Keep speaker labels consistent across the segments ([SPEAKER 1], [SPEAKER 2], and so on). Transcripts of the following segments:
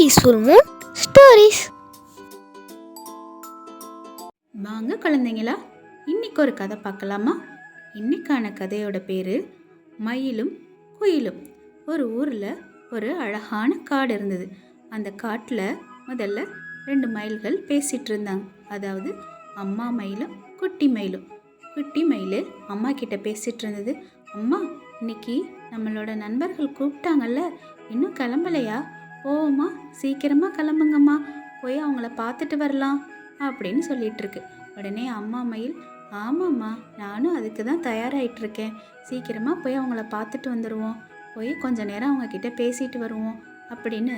[SPEAKER 1] Useful Moon stories
[SPEAKER 2] வாங்க குழந்தைங்களா இன்னைக்கு ஒரு கதை பார்க்கலாமா? இன்னைக்கான கதையோட பேர் மயிலும் குயிலும். ஒரு ஊரில் ஒரு அழகான காடு இருந்தது. அந்த காட்டில் முதல்ல ரெண்டு மயில்கள் பேசிகிட்டு இருந்தாங்க. அதாவது அம்மா மயிலும் குட்டி மயிலும். குட்டி மயில் அம்மா கிட்ட பேசிகிட்டு இருந்தது. அம்மா இன்னைக்கு நம்மளோட நண்பர்கள் கூப்பிட்டாங்கல்ல இன்னும் கிளம்பலையா? போவோமா சீக்கிரமாக கிளம்புங்கம்மா. போய் அவங்கள பார்த்துட்டு வரலாம் அப்படின்னு சொல்லிட்டு இருக்கு உடனே அம்மா மயில் ஆமாம்மா நானும் அதுக்கு தான் தயாராகிட்டு இருக்கேன் சீக்கிரமாக போய் அவங்கள பார்த்துட்டு வந்துடுவோம் போய் கொஞ்ச நேரம் அவங்கக்கிட்ட பேசிட்டு வருவோம். அப்படின்னு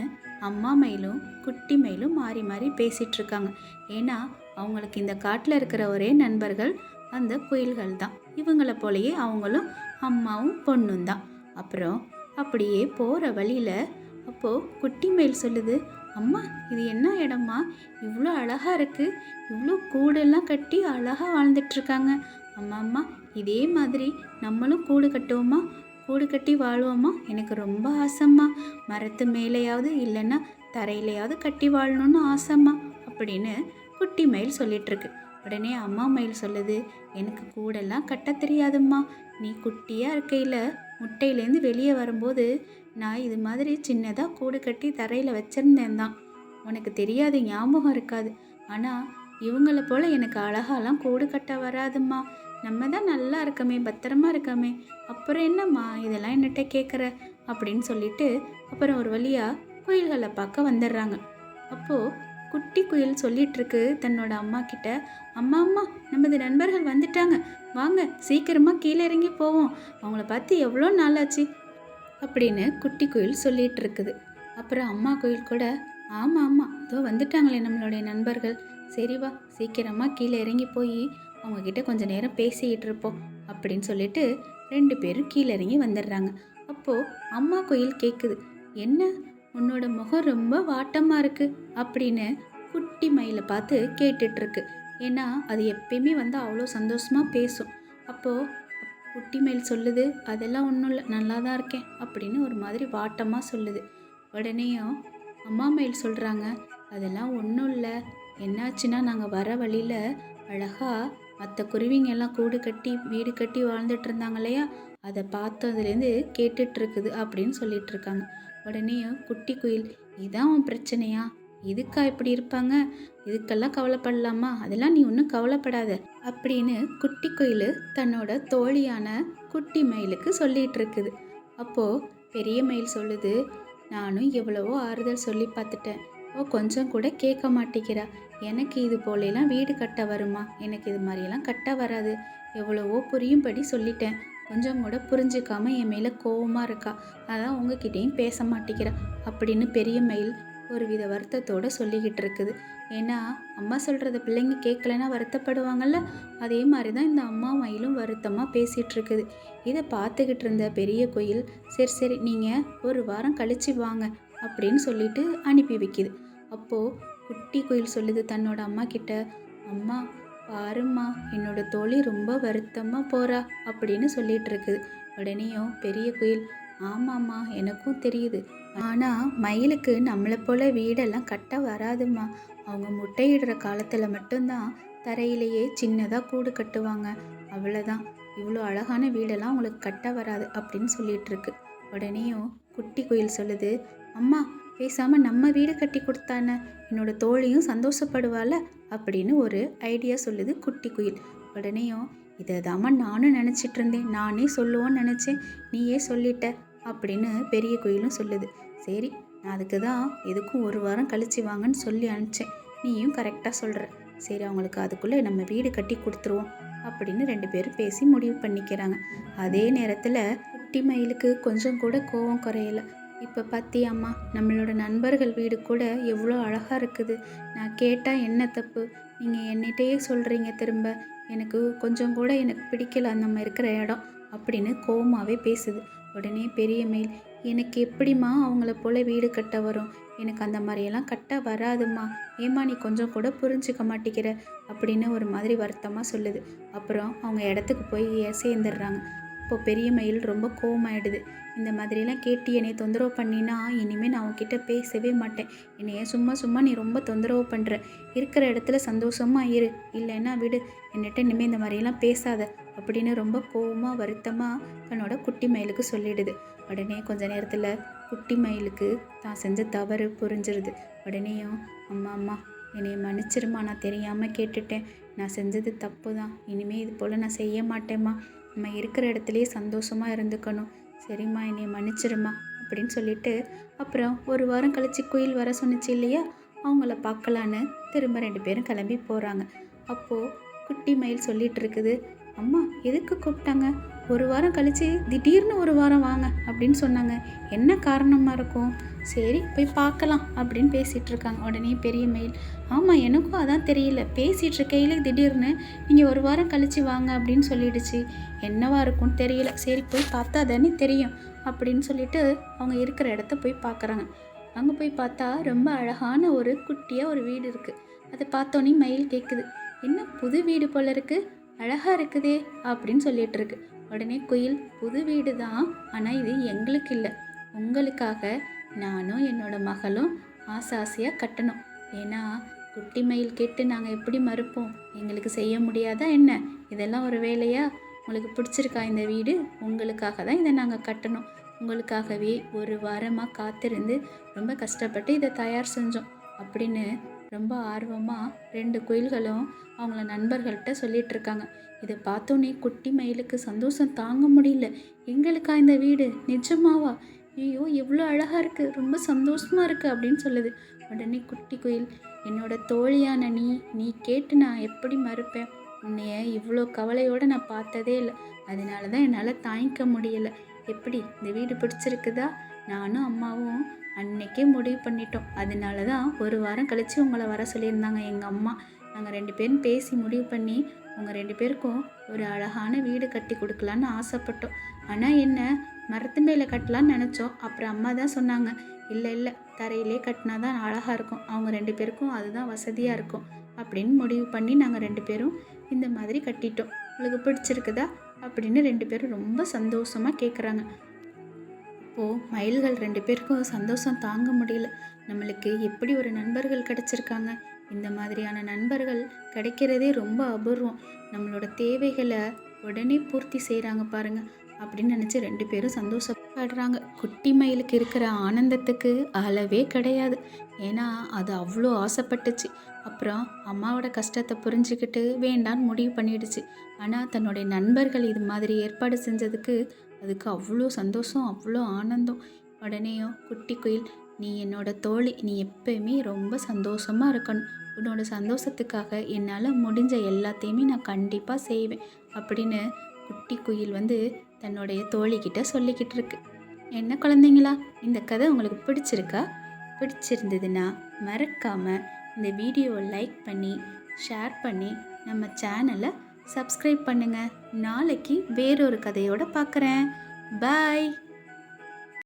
[SPEAKER 2] அம்மா மயிலும் குட்டி மயிலும் மாறி மாறி பேசிகிட்ருக்காங்க இருக்காங்க ஏன்னா அவங்களுக்கு இந்த காட்டில் இருக்கிற ஒரே நண்பர்கள் அந்த குயில்கள் தான். இவங்களை போலயே அவங்களும் அம்மாவும் பொண்ணும் தான். அப்புறம் அப்படியே போகிற வழியில் அப்போது குட்டி மயில் சொல்லுது அம்மா இது என்ன இடம்மா? இவ்வளோ அழகாக இருக்குது இவ்வளோ கூடெல்லாம் கட்டி அழகாக வாழ்ந்துட்டுருக்காங்க அம்மா அம்மா இதே மாதிரி நம்மளும் கூடு கட்டுவோமா? கூடு கட்டி வாழ்வோமா? எனக்கு ரொம்ப ஆசைம்மா. மரத்து மேலேயாவது இல்லைன்னா தரையிலையாவது கட்டி வாழணும்னு ஆசைம்மா அப்படின்னு குட்டி மயில் சொல்லிகிட்ருக்கு உடனே அம்மா மயில் சொல்லுது எனக்கு கூடெல்லாம் கட்ட தெரியாதும்மா. நீ குட்டியாக இருக்கையில் முட்டையிலேருந்து வெளியே வரும்போது நான் இது மாதிரி சின்னதாக கூடு கட்டி தரையில் வச்சுருந்தேன் தான் உனக்கு தெரியாது ஞாபகம் இருக்காது. ஆனால் இவங்கள போல் எனக்கு அழகாலாம் கூடு கட்ட வராதும்மா. நம்ம தான் நல்லா இருக்கமே பத்திரமா இருக்கமே. அப்புறம் என்னம்மா இதெல்லாம் என்னட்ட கேட்குற அப்படின்னு சொல்லிட்டு அப்புறம் ஒரு வழியாக குயில்களை பார்க்க வந்துடுறாங்க. அப்போது குட்டி குயில் சொல்லிகிட்ருக்கு தன்னோட அம்மா கிட்ட அம்மா அம்மா நமது நண்பர்கள் வந்துட்டாங்க. வாங்க சீக்கிரமாக கீழே இறங்கி போவோம். அவங்கள பார்த்து எவ்வளோ நாளாச்சு. அப்படின்னு குட்டி குயில் சொல்லிட்டு இருக்குது அப்புறம் அம்மா குயில் கூட ஆமாம் ஆமாம் இதோ வந்துட்டாங்களே நம்மளுடைய நண்பர்கள். சரி வா சீக்கிரமாக கீழே இறங்கி போய் அவங்கக்கிட்ட கொஞ்சம் நேரம் பேசிக்கிட்டு இருப்போம் அப்படின்னு சொல்லிட்டு ரெண்டு பேரும் கீழே இறங்கி வந்துடுறாங்க. அப்போது அம்மா குயில் கேட்குது என்ன? உன்னோட முகம் ரொம்ப வாட்டமாக இருக்குது அப்படின்னு குட்டி மயிலை பார்த்து கேட்டுட்ருக்கு ஏன்னா அது எப்பயுமே வந்து அவ்வளோ சந்தோஷமாக பேசும். அப்போது குட்டி மயில் சொல்லுது அதெல்லாம் ஒன்றும் இல்லை நல்லா தான் இருக்கேன் அப்படின்னு ஒரு மாதிரி வாட்டமாக சொல்லுது. உடனேயும் அம்மா மயில் சொல்கிறாங்க அதெல்லாம் ஒன்றும் இல்லை என்னாச்சுன்னா நாங்கள் வர வழியில் அழகாக மற்ற குருவிங்க எல்லாம் கூடு கட்டி வீடு கட்டி வாழ்ந்துட்டு இருந்தாங்க இல்லையா? அதை பார்த்ததுலேருந்து கேட்டுட்ருக்குது அப்படின்னு சொல்லிட்டு இருக்காங்க உடனேயும் குட்டி குயில் இதான் உன் பிரச்சனையா? இதுக்கா இப்படி இருப்பாங்க? இதுக்கெல்லாம் கவலைப்படலாமா? அதெல்லாம் நீ ஒன்றும் கவலைப்படாத. அப்படின்னு குட்டி குயில் தன்னோட தோழியான குட்டி மயிலுக்கு சொல்லிட்டு இருக்குது அப்போது பெரிய மயில் சொல்லுது நானும் எவ்வளவோ ஆறுதல் சொல்லி பார்த்துட்டேன். ஓ கொஞ்சம் கூட கேட்க மாட்டேங்கிறா. எனக்கு இது போலெல்லாம் வீடு கட்ட வருமா? எனக்கு இது மாதிரியெல்லாம் கட்ட வராது. எவ்வளவோ புரியும்படி சொல்லிட்டேன். கொஞ்சம் கூட புரிஞ்சுக்காம என் மேலே கோவமாக இருக்கா. அதான் உங்ககிட்டேயும் பேச மாட்டேங்கிறா. அப்படின்னு பெரிய மயில் ஒரு வித வருத்தத்தோடு சொல்லிக்கிட்டு இருக்குது ஏன்னா அம்மா சொல்கிறத பிள்ளைங்க கேட்கலன்னா வருத்தப்படுவாங்கள்ல அதே மாதிரி தான் இந்த அம்மா மயிலும் வருத்தமாக பேசிகிட்டு இருக்குது இதை பார்த்துக்கிட்டு இருந்த பெரிய கோயில் சரி சரி நீங்கள் ஒரு வாரம் கழிச்சு வாங்க அப்படின்னு சொல்லிட்டு அனுப்பி வைக்குது. அப்போது குட்டி குயில் சொல்லுது தன்னோட அம்மா கிட்ட அம்மா பாரும்மா என்னோட தோழி ரொம்ப வருத்தமாக போகிறா அப்படின்னு சொல்லிகிட்டு இருக்குது உடனேயும் பெரிய குயில் ஆமாம்மா எனக்கும் தெரியுது. ஆனால் மயிலுக்கு நம்மளை போல வீடெல்லாம் கட்ட வராதும்மா. அவங்க முட்டையிடுற காலத்தில் மட்டும்தான் தரையிலேயே சின்னதாக கூடு கட்டுவாங்க. அவ்வளோதான் இவ்வளோ அழகான வீடெல்லாம் அவங்களுக்கு கட்ட வராது அப்படின்னு சொல்லிட்டு இருக்கு. உடனேயும் குட்டி குயில் சொல்லுது அம்மா பேசாமல் நம்ம வீடு கட்டி கொடுத்தானே? என்னோட தோழியும் சந்தோஷப்படுவாள்? அப்படின்னு ஒரு ஐடியா சொல்லுது குட்டி குயில். உடனேயும் இதை தாம்மா நானும் நினச்சிட்டு இருந்தேன். நானே சொல்லுவோன்னு நினச்சேன். நீயே சொல்லிட்ட. அப்படின்னு பெரிய குயிலும் சொல்லுது. சரி நான் அதுக்கு தான் எதுக்கும் ஒரு வாரம் கழிச்சு வாங்கன்னு சொல்லி அனுப்பிச்சேன். நீயும் கரெக்டாக சொல்கிற சரி அவங்களுக்கு அதுக்குள்ளே நம்ம வீடு கட்டி கொடுத்துருவோம் அப்படின்னு ரெண்டு பேரும் பேசி முடிவு பண்ணிக்கிறாங்க. அதே நேரத்தில் குட்டி மயிலுக்கு கொஞ்சம் கூட கோவம் குறையலை. இப்போ பார்த்தியாம்மா நம்மளோட நண்பர்கள் வீடு கூட எவ்வளோ அழகாக இருக்குது. நான் கேட்டால் என்ன தப்பு? நீங்கள் என்னிட்டையே சொல்கிறீங்க திரும்ப. எனக்கு கொஞ்சம் கூட எனக்கு பிடிக்கல நம்ம இருக்கிற இடம் அப்படின்னு கோவமாகவே பேசுது. உடனே பெரிய மயில் எனக்கு எப்படிம்மா அவங்கள போல் வீடு கட்ட வரும்? எனக்கு அந்த மாதிரியெல்லாம் கட்ட வராதும்மா. ஏம்மா நீ கொஞ்சம் கூட புரிஞ்சுக்க மாட்டேங்கிற? அப்படின்னு ஒரு மாதிரி வருத்தமாக சொல்லுது. அப்புறம் அவங்க இடத்துக்கு போய் சேர்ந்துடுறாங்க. இப்போ பெரிய மயில் ரொம்ப கோவமாயிடுது. இந்த மாதிரிலாம் கேட்டு என்னை தொந்தரவு பண்ணினா இனிமேல் நான் உன்கிட்ட பேசவே மாட்டேன். என்னைய சும்மா சும்மா நீ ரொம்ப தொந்தரவு பண்ணுற இருக்கிற இடத்துல சந்தோஷமா இரு. இல்லைன்னா விடு. என்னட்ட இனிமேல் இந்த மாதிரியெல்லாம் பேசாத. அப்படின்னு ரொம்ப கோவமாக வருத்தமாக தன்னோட குட்டி மயிலுக்கு சொல்லிடுது. உடனே கொஞ்ச நேரத்தில் குட்டி மயிலுக்கு தான் செஞ்ச தவறு புரிஞ்சிருது. உடனேயும் அம்மா அம்மா என்னை மன்னிச்சிருமா நான் தெரியாமல் கேட்டுட்டேன். நான் செஞ்சது தப்பு தான் இனிமேல் இது போல் நான் செய்ய மாட்டேம்மா. நம்ம இருக்கிற இடத்துலையே சந்தோஷமாக இருந்துக்கணும். சரிம்மா என்னை மன்னிச்சிருமா அப்படின்னு சொல்லிட்டு அப்புறம் ஒரு வாரம் கழித்து குயில் வர சொன்னுச்சு இல்லையா? அவங்கள பார்க்கலான்னு திரும்ப ரெண்டு பேரும் கிளம்பி போகிறாங்க அப்போது குட்டி மயில் சொல்லிகிட்டு இருக்குது அம்மா எதுக்கு கூப்பிட்டாங்க? ஒரு வாரம் கழிச்சு திடீர்னு ஒரு வாரம் வாங்க அப்படின்னு சொன்னாங்க. என்ன காரணமாக இருக்கும்? சரி போய் பார்க்கலாம் அப்படின்னு பேசிகிட்டு இருக்காங்க. உடனே பெரிய மயில் ஆமாம் எனக்கும் அதான் தெரியல. பேசிகிட்டு இருக்கையில திடீர்னு நீங்கள் ஒரு வாரம் கழிச்சு வாங்க அப்படின்னு சொல்லிடுச்சு. என்னவா இருக்கும்னு தெரியல. சரி போய் பார்த்தா தானே தெரியும் அப்படின்னு சொல்லிட்டு அவங்க இருக்கிற இடத்த போய் பார்க்குறாங்க. அங்கே போய் பார்த்தா ரொம்ப அழகான ஒரு குட்டியாக ஒரு வீடு இருக்குது அதை பார்த்தோன்னே மயில் கேட்குது என்ன புது வீடு போல இருக்குது அழகாக இருக்குதே அப்படின்னு சொல்லிட்டு இருக்கு உடனே குயில் புது வீடு தான் ஆனால் இது எங்களுக்கு இல்லை. உங்களுக்காக நானும் என்னோட மகளும் ஆசை ஆசையாக கட்டணும். ஏன்னா குட்டி மயில் கேட்டு நாங்கள் எப்படி மறுப்போம்? எங்களுக்கு செய்ய முடியாதா என்ன? இதெல்லாம் ஒரு வேலையா? உங்களுக்கு பிடிச்சிருக்கா இந்த வீடு? உங்களுக்காக தான் இதை நாங்கள் கட்டணும். உங்களுக்காகவே ஒரு வாரமாக காத்திருந்து ரொம்ப கஷ்டப்பட்டு இதை தயார் செஞ்சோம். அப்படின்னு ரொம்ப ஆர்வமாக ரெண்டு குயில்களும் அவங்கள நண்பர்கள்கிட்ட சொல்லிட்டு இருக்காங்க இதை பார்த்தோன்னே குட்டி மயிலுக்கு சந்தோஷம் தாங்க முடியல. எங்களுக்கா இந்த வீடு? நிஜமாவா? ஐயோ எவ்வளோ அழகாக இருக்குது ரொம்ப சந்தோஷமாக இருக்குது அப்படின்னு சொல்லுது. உடனே குட்டி குயில் என்னோட தோழியான நீ நீ கேட்டு நான் எப்படி மறுப்பேன்? உன்னைய இவ்வளோ கவலையோடு நான் பார்த்ததே இல்லை. அதனால தான் என்னால் தாங்கிக்க முடியலை. எப்படி? இந்த வீடு பிடிச்சிருக்குதா? நானும் அம்மாவும் அன்னைக்கே முடிவு பண்ணிட்டோம். அதனால தான் ஒரு வாரம் கழித்து உங்களை வர சொல்லியிருந்தாங்க எங்கள் அம்மா. நாங்கள் ரெண்டு பேரும் பேசி முடிவு பண்ணி உங்கள் ரெண்டு பேருக்கும் ஒரு அழகான வீடு கட்டி கொடுக்கலான்னு ஆசைப்பட்டோம். ஆனால் என்ன மரத்து மேலே கட்டலான்னு நினச்சோம். அப்புறம் அம்மா தான் சொன்னாங்க இல்லை இல்லை தரையிலே கட்டினா தான் அழகாக இருக்கும். அவங்க ரெண்டு பேருக்கும் அதுதான் வசதியாக இருக்கும். அப்படின்னு முடிவு பண்ணி நாங்கள் ரெண்டு பேரும் இந்த மாதிரி கட்டிட்டோம். உங்களுக்கு பிடிச்சிருக்குதா? அப்படின்னு ரெண்டு பேரும் ரொம்ப சந்தோஷமாக கேட்குறாங்க அப்போது மயில்கள் ரெண்டு பேருக்கும் சந்தோஷம் தாங்க முடியல. நம்மளுக்கு எப்படி ஒரு நண்பர்கள் கிடச்சிருக்காங்க? இந்த மாதிரியான நண்பர்கள் கிடைக்கிறதே ரொம்ப அபூர்வம். நம்மளோட தேவைகளை உடனே பூர்த்தி செய்கிறாங்க பாருங்கள் அப்படின்னு நினச்சி ரெண்டு பேரும் சந்தோஷப்படுறாங்க. குட்டி மயிலுக்கு இருக்கிற ஆனந்தத்துக்கு அளவே கிடையாது. ஏன்னா அது அவ்வளோ ஆசைப்பட்டுச்சு. அப்புறம் அம்மாவோட கஷ்டத்தை புரிஞ்சுக்கிட்டு வேண்டான்னு முடிவு பண்ணிடுச்சு. ஆனால் தன்னுடைய நண்பர்கள் இது மாதிரி ஏற்பாடு செஞ்சதுக்கு அதுக்கு அவ்வளோ சந்தோஷம் அவ்வளோ ஆனந்தம். உடனேயோ குட்டி குயில் நீ என்னோட தோழி நீ எப்பயுமே ரொம்ப சந்தோஷமாக இருக்கணும். உன்னோட சந்தோஷத்துக்காக என்னால் முடிஞ்ச எல்லாத்தையுமே நான் கண்டிப்பாக செய்வேன் அப்படின்னு குட்டி குயில் வந்து தன்னுடைய தோழிக்கிட்ட சொல்லிக்கிட்டு இருக்கு. என்ன குழந்தைங்களா இந்த கதை உங்களுக்கு பிடிச்சிருக்கா? பிடிச்சிருந்ததுன்னா மறக்காமல் இந்த வீடியோவை லைக் பண்ணி ஷேர் பண்ணி நம்ம சேனலை சப்ஸ்கிரைப் பண்ணுங்கள் நாளைக்கு வேறொரு கதையோட பார்க்குறேன் பாய்.